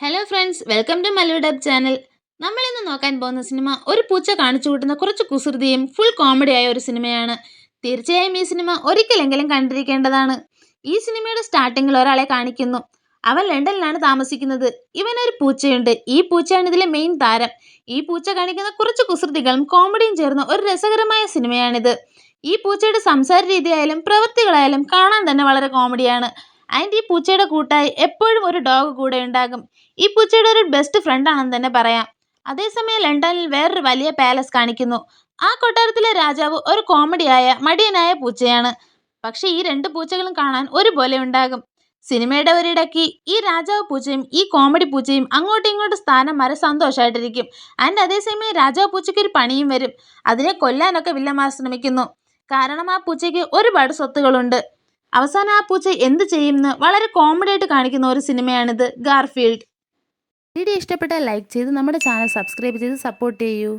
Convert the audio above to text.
Hello friends welcome to Mallu dub channel നമ്മൾ ഇന്ന് നോക്കാൻ പോകുന്ന സിനിമ ഒരു പൂച്ച കാണിച്ചു കൂട്ടുന്ന കുറച്ച് കുസൃതിയും ഫുൾ കോമഡിയായ ഒരു സിനിമയാണ് തീർച്ചയായും ഈ സിനിമ ഒരിക്കലെങ്കിലും കണ്ടിരിക്കേണ്ടതാണ്. ഈ സിനിമയുടെ സ്റ്റാർട്ടിങ്ങിൽ ഒരാളെ കാണിക്കുന്നു. അവൻ ലണ്ടനിലാണ് താമസിക്കുന്നത്. ഇവനൊരു പൂച്ചയുണ്ട്. ഈ പൂച്ചയാണ് ഇതിലെ മെയിൻ താരം. ഈ പൂച്ച കാണിക്കുന്ന കുറച്ച് കുസൃതികളും കോമഡിയും ചേർന്ന ഒരു രസകരമായ സിനിമയാണിത് ഈ പൂച്ചയുടെ സംസാര രീതിയായാലും പ്രവൃത്തികളായാലും കാണാൻ തന്നെ വളരെ കോമഡിയാണ് ആൻഡ് ഈ പൂച്ചയുടെ കൂട്ടായി എപ്പോഴും ഒരു ഡോഗ് കൂടെ ഉണ്ടാകും. ഈ പൂച്ചയുടെ ഒരു ബെസ്റ്റ് ഫ്രണ്ട് ആണെന്ന് തന്നെ പറയാം. അതേസമയം ലണ്ടനിൽ വേറൊരു വലിയ പാലസ് കാണിക്കുന്നു. ആ കൊട്ടാരത്തിലെ രാജാവ് ഒരു കോമഡിയായ മടിയനായ പൂച്ചയാണ്. പക്ഷെ ഈ രണ്ട് പൂച്ചകളും കാണാൻ ഒരുപോലെ ഉണ്ടാകും. സിനിമയുടെ ഒരിടയ്ക്ക് ഈ രാജാവ് പൂച്ചയും ഈ കോമഡി പൂച്ചയും അങ്ങോട്ടും ഇങ്ങോട്ടും സ്ഥാനം മാറി സന്തോഷമായിട്ടിരിക്കും ആൻഡ് അതേസമയം രാജാവ് പൂച്ചയ്ക്ക് ഒരു പണിയും വരും. അതിനെ കൊല്ലാനൊക്കെ വില്ലമാർ ശ്രമിക്കുന്നു. കാരണം ആ പൂച്ചയ്ക്ക് ഒരുപാട് സ്വത്തുകളുണ്ട്. അവസാനം ആ പൂച്ച എന്ത് ചെയ്യുമെന്ന് വളരെ കോമഡി ആയിട്ട് കാണിക്കുന്ന ഒരു സിനിമയാണിത് ഗാർഫീൽഡ്. വീഡിയോ ഇഷ്ടപ്പെട്ടാൽ ലൈക്ക് ചെയ്ത് നമ്മുടെ ചാനൽ സബ്സ്ക്രൈബ് ചെയ്ത് സപ്പോർട്ട് ചെയ്യൂ.